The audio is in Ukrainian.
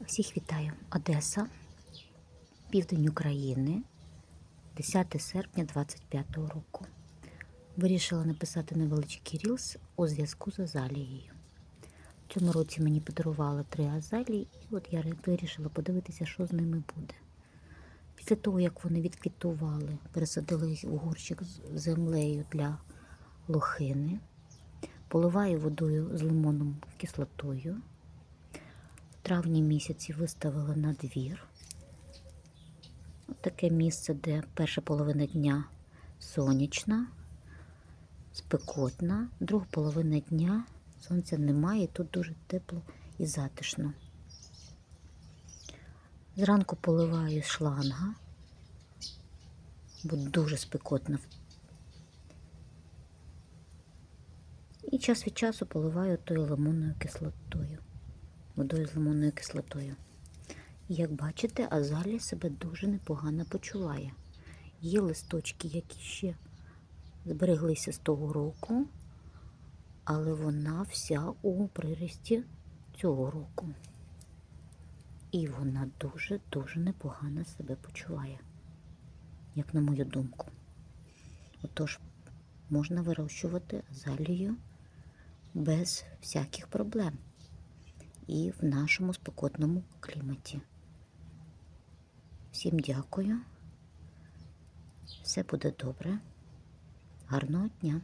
Всіх вітаю. Одеса, південь України, 10 серпня 25 року. Вирішила написати невеличкий рілс у зв'язку з азалією. В цьому році мені подарували три азалії, і от я вирішила подивитися, що з ними буде. Після того, як вони відквітували, пересадили їх у горщик з землею для лохини, поливаю водою з лимонною кислотою. Травні місяці виставила на двір. Ось таке місце, де перша половина дня сонячна, спекотна, друга половина дня сонця немає, і тут дуже тепло і затишно. Зранку поливаю шланга, бо дуже спекотно. І час від часу поливаю тою лимонною кислотою водою з лимонною кислотою. І як бачите, азалія себе дуже непогано почуває. Є листочки, які ще збереглися з того року, але вона вся у прирісті цього року. І вона дуже-дуже непогано себе почуває, як на мою думку. Отож, можна вирощувати азалію без всяких проблем і в нашому спекотному кліматі. Всім дякую. Все буде добре. Гарного дня!